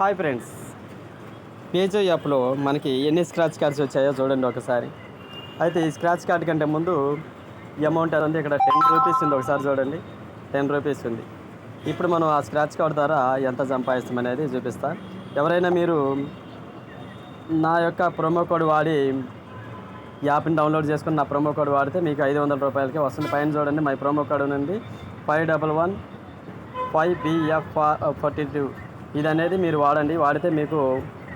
Hi friends పేజో యాప్లో మనకి ఎన్ని స్క్రాచ్ కార్డ్స్ వచ్చాయో చూడండి ఒకసారి. అయితే ఈ స్క్రాచ్ కార్డ్ కంటే ముందు ఈ అమౌంట్ ఉంది ఇక్కడ టెన్ రూపీస్ ఉంది ఒకసారి చూడండి. టెన్ రూపీస్ ఉంది. ఇప్పుడు మనం ఆ స్క్రాచ్ కార్డ్ ద్వారా ఎంత సంపాదిస్తాం అనేది చూపిస్తా. ఎవరైనా మీరు నా యొక్క ప్రోమో కోడ్ వాడి యాప్ని డౌన్లోడ్ చేసుకుని నా ప్రోమో కోడ్ వాడితే మీకు ఐదు వందల రూపాయలకి వస్తుంది. పైన చూడండి మై ప్రోమో కోడ్ ఉంది. Five double one five BF forty two ఇది అనేది మీరు వాడండి. వాడితే మీకు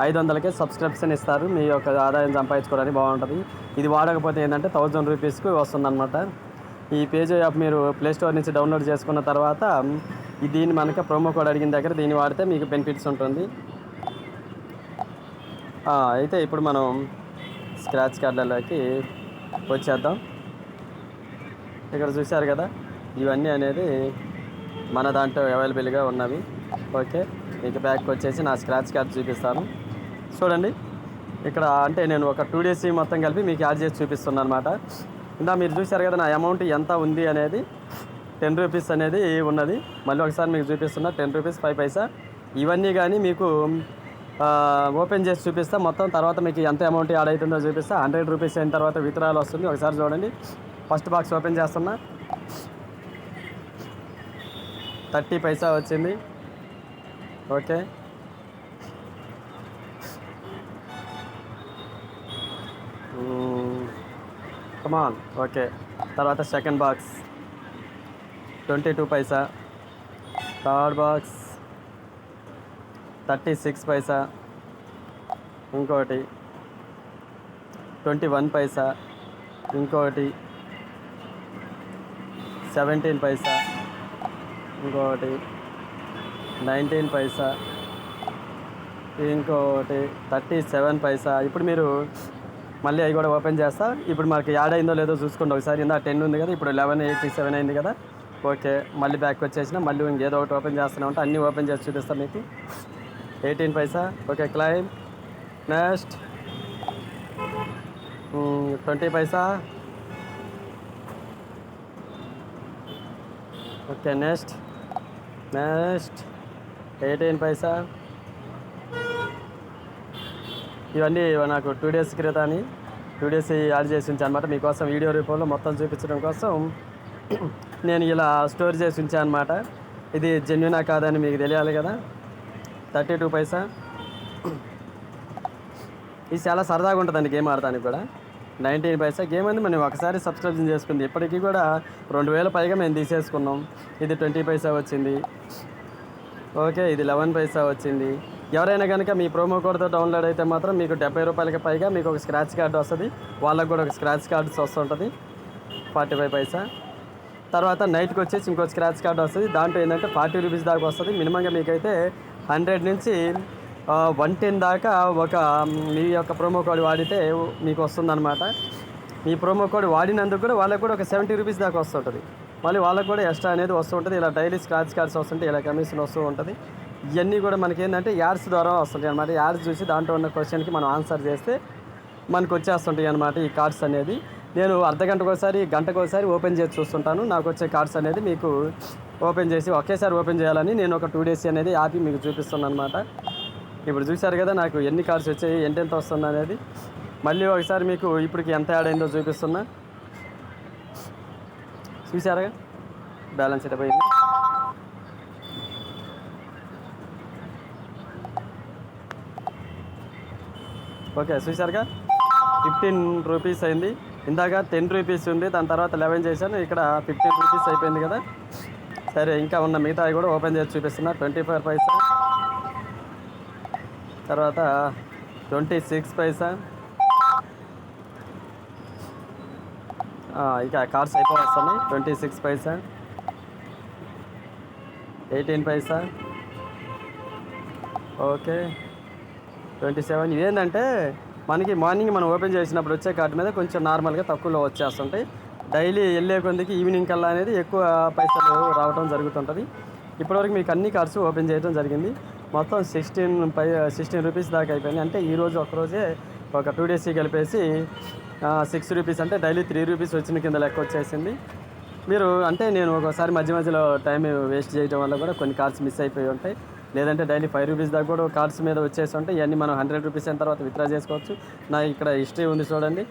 ఐదు వందలకే సబ్స్క్రిప్షన్ ఇస్తారు. మీ యొక్క ఆదాయం సంపాదించుకోవడానికి బాగుంటుంది. ఇది వాడకపోతే ఏంటంటే థౌజండ్ రూపీస్కి వస్తుందన్నమాట. ఈ పేజ్ యాప్ మీరు ప్లే స్టోర్ నుంచి డౌన్లోడ్ చేసుకున్న తర్వాత దీన్ని మనకి ప్రోమో కోడ్ అడిగిన దగ్గర దీన్ని వాడితే మీకు బెనిఫిట్స్ ఉంటుంది. అయితే ఇప్పుడు మనం స్క్రాచ్ కార్డులలోకి వచ్చేద్దాం. ఇక్కడ చూశారు కదా? ఇవన్నీ అనేది మన దాంట్లో అవైలబుల్గా ఉన్నవి. ఓకే. మీకు బ్యాక్ వచ్చేసి నా స్క్రాచ్ కార్డ్ చూపిస్తాను. చూడండి. ఇక్కడ అంటే నేను ఒక టూ డేస్ మొత్తం కలిపి మీకు యాడ్ చేసి చూపిస్తున్నాను అనమాట ఇందా మీరు చూశారు కదా నా అమౌంట్ ఎంత ఉంది అనేది? టెన్ రూపీస్ అనేది ఉన్నది. మళ్ళీ ఒకసారి మీకు చూపిస్తున్నా. టెన్ రూపీస్ ఫైవ్ పైసా ఇవన్నీ కానీ మీకు ఓపెన్ చేసి చూపిస్తా. మొత్తం తర్వాత మీకు ఎంత అమౌంట్ యాడ్ అవుతుందో చూపిస్తా. హండ్రెడ్ రూపీస్ అయిన తర్వాత విత్రాలు వస్తుంది. ఒకసారి చూడండి. ఫస్ట్ బాక్స్ ఓపెన్ చేస్తున్నా. థర్టీ పైసా వచ్చింది. ఓకే. Come on okay. తర్వాత second box twenty two paisa. Third box thirty six paisa. ఇంకోటి. Twenty one paisa. ఇంకోటి. సెవెంటీన్ పైసా. ఇంకోటి. నైన్టీన్ పైసా. ఇంకోటి థర్టీ సెవెన్ పైసా. ఇప్పుడు మీరు మళ్ళీ అవి కూడా ఓపెన్ చేస్తా. ఇప్పుడు మనకి యాడ్ అయిందో లేదో చూసుకోండి. ఒకసారి ఇందా టెన్ ఉంది కదా ఇప్పుడు లెవెన్ ఎయిటీ సెవెన్ అయింది కదా. ఓకే మళ్ళీ బ్యాక్ వచ్చేసిన. మళ్ళీ ఇంకేదో ఒకటి ఓపెన్ చేస్తూనే ఉంటే. అన్నీ ఓపెన్ చేసి చూపిస్తాను మీకు. Eighteen paisa. Okay claim. Next. Twenty paisa. Okay next. Next. Eighteen paisa? ఇవన్నీ నాకు టూ డేస్ క్రితాన్ని టూ డేస్ యాడ్ చేసి ఉంచాను అనమాట మీకోసం వీడియో రూపంలో మొత్తం చూపించడం కోసం నేను ఇలా స్టోర్ చేసి ఉంచాను అనమాట ఇది జెన్యునా కాదని మీకు తెలియాలి కదా. థర్టీ టూ పైసా. ఇది చాలా సరదాగా ఉంటుందండి గేమ్ ఆడటానికి కూడా. నైన్టీన్ పైసా. గేమ్ అనేది మనం ఒకసారి సబ్స్క్రిప్షన్ చేసుకుంది. ఇప్పటికీ కూడా రెండు వేల పైగా మేము తీసేసుకున్నాం. ఇది ట్వంటీ పైసా వచ్చింది. ఓకే ఇది లెవెన్ పైసా వచ్చింది. ఎవరైనా కనుక మీ ప్రోమో కోడ్తో డౌన్లోడ్ అయితే మాత్రం మీకు డెబ్బై రూపాయలకి పైగా మీకు ఒక స్క్రాచ్ కార్డు వస్తుంది. వాళ్ళకు కూడా ఒక స్క్రాచ్ కార్డ్స్ వస్తుంటుంది. Forty five paisa. తర్వాత నైట్కి వచ్చేసి ఇంకో స్క్రాచ్ కార్డు వస్తుంది. దాంట్లో ఏంటంటే ఫార్టీ రూపీస్ దాకా వస్తుంది. మినిమంగా మీకైతే హండ్రెడ్ నుంచి వన్ టెన్ దాకా ఒక మీ యొక్క ప్రోమో కోడ్ వాడితే మీకు వస్తుందన్నమాట. మీ ప్రోమో కోడ్ వాడినందుకు కూడా వాళ్ళకు కూడా ఒక సెవెంటీ రూపీస్ దాకా వస్తుంటుంది. మళ్ళీ వాళ్ళకు కూడా ఎక్స్ట్రా అనేది వస్తూ ఉంటుంది. ఇలా డైలీ స్క్రాచ్ కార్డ్స్ వస్తుంటే ఇలా కమిషన్ వస్తూ ఉంటుంది. ఇవన్నీ కూడా మనకి ఏంటంటే యాడ్స్ ద్వారా వస్తుంటాయి అనమాట యాడ్స్ చూసి దాంట్లో ఉన్న క్వశ్చన్కి మనం ఆన్సర్ చేస్తే మనకు వచ్చేస్తుంటాయి అనమాట ఈ కార్డ్స్ అనేది. నేను అర్ధ ఒకసారి గంటకు ఒకసారి ఓపెన్ చేసి చూస్తుంటాను. నాకు వచ్చే కార్డ్స్ అనేది మీకు ఓపెన్ చేసి ఒకేసారి ఓపెన్ చేయాలని నేను ఒక టూ డేస్ అనేది ఆపి మీకు చూపిస్తున్నాను అనమాట ఇప్పుడు చూశారు కదా నాకు ఎన్ని కార్డ్స్ వచ్చాయి ఎంతెంత వస్తుంది అనేది. మళ్ళీ ఒకసారి మీకు ఇప్పటికి ఎంత యాడ్ అయిందో చూపిస్తున్నా. చూసారా బ్యాలెన్స్ ఎట్ పోయింది? ఓకే చూసారుగా ఫిఫ్టీన్ రూపీస్ అయింది. ఇందాక టెన్ రూపీస్ ఉంది దాని తర్వాత లెవెన్ చేశాను. ఇక్కడ ఫిఫ్టీన్ రూపీస్ అయిపోయింది కదా? సరే ఇంకా ఉన్న మిగతావి కూడా ఓపెన్ చేసి చూపిస్తున్నా. Twenty five paisa. తర్వాత ట్వంటీ సిక్స్ పైసా. ఇక కార్డ్స్ అయిపో వస్తున్నాయి. Twenty six paisa. Eighteen paisa. Okay. Twenty seven. ఇదేంటంటే మనకి మార్నింగ్ మనం ఓపెన్ చేసినప్పుడు వచ్చే కార్డు మీద కొంచెం నార్మల్గా తక్కువలో వచ్చేస్తుంటాయి. డైలీ వెళ్ళే కొందికి ఈవినింగ్ కల్లా అనేది ఎక్కువ పైసలు రావడం జరుగుతుంటుంది. ఇప్పటివరకు మీకు అన్ని కార్డ్స్ ఓపెన్ చేయడం జరిగింది. మొత్తం సిక్స్టీన్ పై సిక్స్టీన్ రూపీస్ దాకా అయిపోయింది. అంటే ఈరోజు ఒకరోజే ఒక టూ డేస్కి కలిపేసి సిక్స్ రూపీస్ అంటే డైలీ త్రీ రూపీస్ వచ్చిన కింద లెక్క వచ్చేసింది. మీరు అంటే నేను ఒకసారి మధ్య మధ్యలో టైం వేస్ట్ చేయడం వల్ల కూడా కొన్ని కార్డ్స్ మిస్ అయిపోయి ఉంటాయి. లేదంటే డైలీ ఫైవ్ రూపీస్ దాకా కూడా కార్డ్స్ మీద వచ్చేసి ఉంటే ఇవన్నీ మనం హండ్రెడ్ రూపీస్ అయిన తర్వాత విత్డ్రా చేసుకోవచ్చు. నా ఇక్కడ హిస్టరీ ఉంది చూడండి.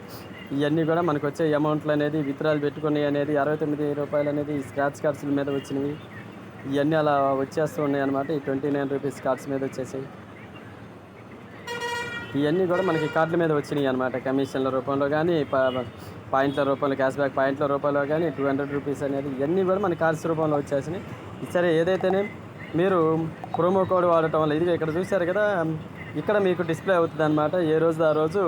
ఇవన్నీ కూడా మనకు వచ్చే అమౌంట్లు అనేది విత్డ్రాలు పెట్టుకుని అనేది అరవై తొమ్మిది రూపాయలు అనేది ఈ స్క్రాచ్ కార్డ్స్ మీద వచ్చినవి. ఇవన్నీ అలా వచ్చేస్తూ ఉన్నాయి అనమాట ఈ ట్వంటీ నైన్ రూపీస్ కార్డ్స్ మీద వచ్చేసాయి ఇవన్నీ కూడా మనకి కార్డుల మీద వచ్చినాయి అనమాట కమిషన్ల రూపంలో కానీ పాయింట్ల రూపంలో క్యాష్ బ్యాక్ పాయింట్ల రూపంలో కానీ టూ హండ్రెడ్ రూపీస్ అనేది ఇవన్నీ కూడా మన కార్డ్స్ రూపంలో వచ్చేసినాయి. సరే ఏదైతేనే మీరు ప్రోమో కోడ్ వాడటం వల్ల ఇది ఇక్కడ చూశారు కదా ఇక్కడ మీకు డిస్ప్లే అవుతుంది అనమాట ఏ రోజు ఆ రోజు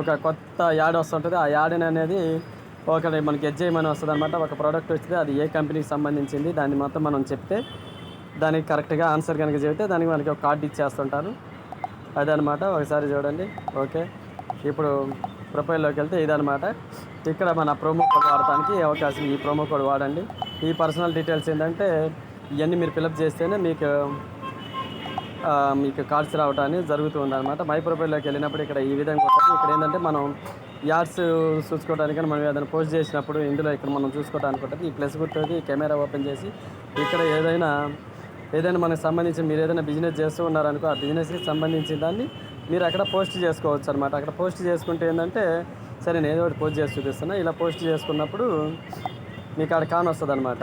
ఒక కొత్త యాడ్ వస్తుంటుంది. ఆ యాడ్ అనేది ఒకటి మనకి ఎడ్జ్ చేయమని వస్తుంది అనమాట ఒక ప్రోడక్ట్ వచ్చింది అది ఏ కంపెనీకి సంబంధించింది దాన్ని మొత్తం మనం చెప్తే దానికి కరెక్ట్గా ఆన్సర్ కనుక చెబితే దానికి మనకి ఒక కార్డు ఇచ్చేస్తుంటారు. అదనమాట ఒకసారి చూడండి. ఓకే. ఇప్పుడు ప్రొఫైల్లోకి వెళ్తే ఇదనమాట. ఇక్కడ మన ప్రోమో కోడ్ వాడటానికి అవకాశం ఈ ప్రోమో కోడ్ వాడండి. ఈ పర్సనల్ డీటెయిల్స్ ఏంటంటే ఇవన్నీ మీరు ఫిలప్ చేస్తేనే మీకు మీకు కార్డ్స్ రావడానికి జరుగుతుంది అనమాట మై ప్రొఫైల్లోకి వెళ్ళినప్పుడు ఇక్కడ ఈ విధంగా ఉంటుంది. ఇక్కడ ఏంటంటే మనం యాడ్స్ చూసుకోవడానికి మనం ఏదైనా పోస్ట్ చేసినప్పుడు ఇందులో ఇక్కడ మనం చూసుకోవడానికి ఉంటుంది. ఈ ప్లస్ గుర్తుంది కెమెరా ఓపెన్ చేసి ఇక్కడ ఏదైనా ఏదైనా మనకు సంబంధించి మీరు ఏదైనా బిజినెస్ చేస్తూ ఉన్నారనుకో ఆ బిజినెస్కి సంబంధించిన దాన్ని మీరు అక్కడ పోస్ట్ చేసుకోవచ్చు అనమాట అక్కడ పోస్ట్ చేసుకుంటే ఏంటంటే సరే నేను ఏదో ఒకటి పోస్ట్ చేసి చూపిస్తున్నా. ఇలా పోస్ట్ చేసుకున్నప్పుడు మీకు అక్కడ కాన్ వస్తుంది అనమాట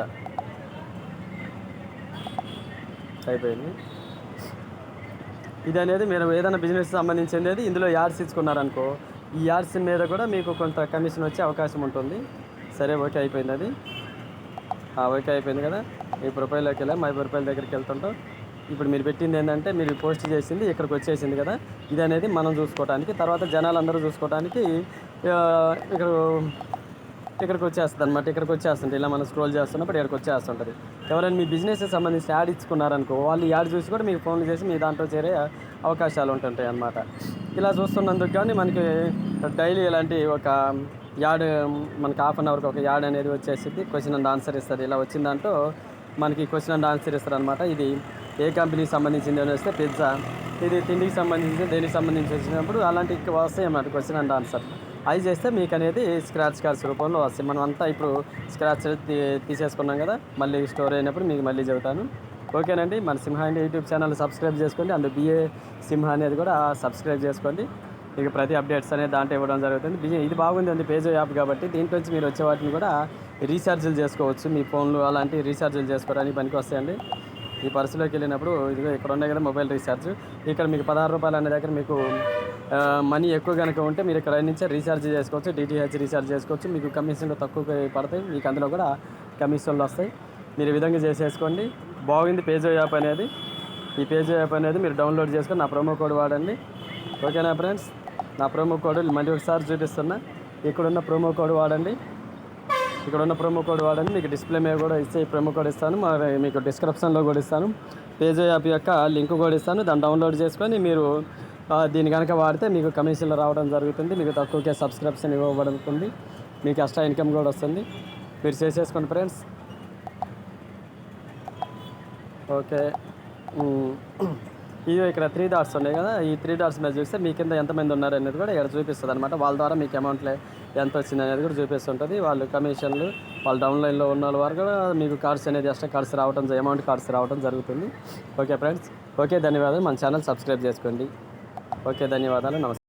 అయిపోయింది. ఇది అనేది మీరు ఏదైనా బిజినెస్ సంబంధించింది ఇందులో యాడ్స్ ఇచ్చుకున్నారనుకో ఈ యాడ్స్ మీద కూడా మీకు కొంత కమిషన్ వచ్చే అవకాశం ఉంటుంది. సరే ఓకే అయిపోయింది అది. ఓకే అయిపోయింది కదా. మీ ప్రొఫైల్లోకి వెళ్ళా మై ప్రొఫైల్ దగ్గరికి వెళ్తుంటాం ఇప్పుడు మీరు పెట్టింది ఏంటంటే మీరు పోస్ట్ చేసింది ఇక్కడికి వచ్చేసింది కదా. ఇది అనేది మనం చూసుకోవడానికి తర్వాత జనాలు అందరూ చూసుకోవడానికి ఇక్కడ ఇక్కడికి వచ్చేస్తుంది అనమాట ఇక్కడికి వచ్చేస్తుంటే ఇలా మనం స్క్రోల్ చేస్తున్నప్పుడు ఇక్కడికి వచ్చేస్తుంటుంది. ఎవరైనా మీ బిజినెస్ సంబంధించి యాడ్ ఇచ్చుకున్నారనుకో వాళ్ళు యాడ్ చూసి కూడా మీకు ఫోన్ చేసి మీ దాంట్లో చేరే అవకాశాలు ఉంటుంటాయి అన్నమాట. ఇలా చూస్తున్నందుకు కానీ మనకి డైలీ ఇలాంటి ఒక యాడ్ మనకి హాఫ్ అన్ అవర్కి ఒక యాడ్ అనేది వచ్చేసింది క్వశ్చన్ అండ్ ఆన్సర్ ఇస్తుంది. ఇలా వచ్చిన దాంట్లో మనకి క్వశ్చన్ అండ్ ఆన్సర్ ఇస్తారు అనమాట ఇది ఏ కంపెనీకి సంబంధించింది అని వస్తే పిజ్జా. ఇది తిండికి సంబంధించి దేనికి సంబంధించి వచ్చినప్పుడు అలాంటి వస్తాయి అన్నమాట క్వశ్చన్ అండ్ ఆన్సర్. అవి చేస్తే మీకు అనేది స్క్రాచ్ కార్డ్స్ రూపంలో వస్తాయి. మనం అంతా ఇప్పుడు స్క్రాచ్ తీ తీసేసుకున్నాం కదా మళ్ళీ స్టోర్ అయినప్పుడు మీకు మళ్ళీ చెబుతాను. ఓకేనండి మన సింహ అండి యూట్యూబ్ ఛానల్ సబ్స్క్రైబ్ చేసుకోండి. అందులో బిఏ సింహ అనేది కూడా సబ్స్క్రైబ్ చేసుకోండి. ఇక ప్రతి అప్డేట్స్ అనేది దాంట్లో ఇవ్వడం జరుగుతుంది. బిజీ- ఇది బాగుంది అండి పేజో యాప్ కాబట్టి దీంట్లో నుంచి మీరు వచ్చే వాటిని కూడా రీఛార్జీలు చేసుకోవచ్చు మీ ఫోన్లు అలాంటి రీఛార్జీలు చేసుకోవడానికి పనికి వస్తాయండి. ఈ పర్సులోకి వెళ్ళినప్పుడు ఇదిగో ఇక్కడ ఉన్నాయి కదా మొబైల్ రీఛార్జ్. ఇక్కడ మీకు పదహారు రూపాయలు అనే దగ్గర మీకు మనీ ఎక్కువ కనుక ఉంటే మీరు ఇక్కడ నుంచే రీఛార్జ్ చేసుకోవచ్చు డిటిహెచ్ రీఛార్జ్ చేసుకోవచ్చు. మీకు కమిషన్లు తక్కువ పడతాయి మీకు అందులో కూడా కమిషన్లు వస్తాయి. మీరు ఈ విధంగా చేసేసుకోండి. బాగుంది పేజో యాప్ అనేది. ఈ పేజో యాప్ అనేది మీరు డౌన్లోడ్ చేసుకొని నా ప్రోమో కోడ్ వాడండి. ఓకేనా ఫ్రెండ్స్? నా ప్రోమో కోడ్ మళ్ళీ ఒకసారి చూపిస్తున్నా. ఇక్కడున్న ప్రోమో కోడ్ వాడండి. ఇక్కడ ఉన్న ప్రోమో కోడ్ వాడండి మీకు డిస్ప్లే మీద కూడా ఇస్తే ప్రోమో కోడ్ ఇస్తాను. మరి మీకు డిస్క్రిప్షన్లో కూడా ఇస్తాను. పేజో యాప్ యొక్క లింక్ కూడా ఇస్తాను. దాన్ని డౌన్లోడ్ చేసుకొని మీరు దీని దీన్ని కనుక వాడితే మీకు కమిషన్లు రావడం జరుగుతుంది. మీకు తక్కువకే సబ్స్క్రిప్షన్ ఇవ్వబడుతుంది. మీకు ఎక్స్ట్రా ఇన్కమ్ కూడా వస్తుంది. మీరు చేసేసుకోండి ఫ్రెండ్స్ ఓకే. ఇది ఇక్కడ త్రీ డాట్స్ ఉన్నాయి కదా ఈ త్రీ డాట్స్ మీద చూస్తే మీ కింద ఎంతమంది ఉన్నారు అనేది కూడా ఇక్కడ చూపిస్తుంది అనమాట వాళ్ళ ద్వారా మీకు అమౌంట్లో ఎంత వచ్చింది అనేది కూడా చూపిస్తుంటుంది. వాళ్ళు కమిషన్లు వాళ్ళు డౌన్లైన్లో ఉన్న వాళ్ళ వారు కూడా మీకు కార్డ్స్ అనేది ఎక్స్ట్రా కార్డ్స్ రావడం అమౌంట్ కార్డ్స్ రావడం జరుగుతుంది. ఓకే ఫ్రెండ్స్ ఓకే ధన్యవాదాలు. మన ఛానల్ సబ్స్క్రైబ్ చేసుకోండి. ఓకే ధన్యవాదాలు. నమస్తే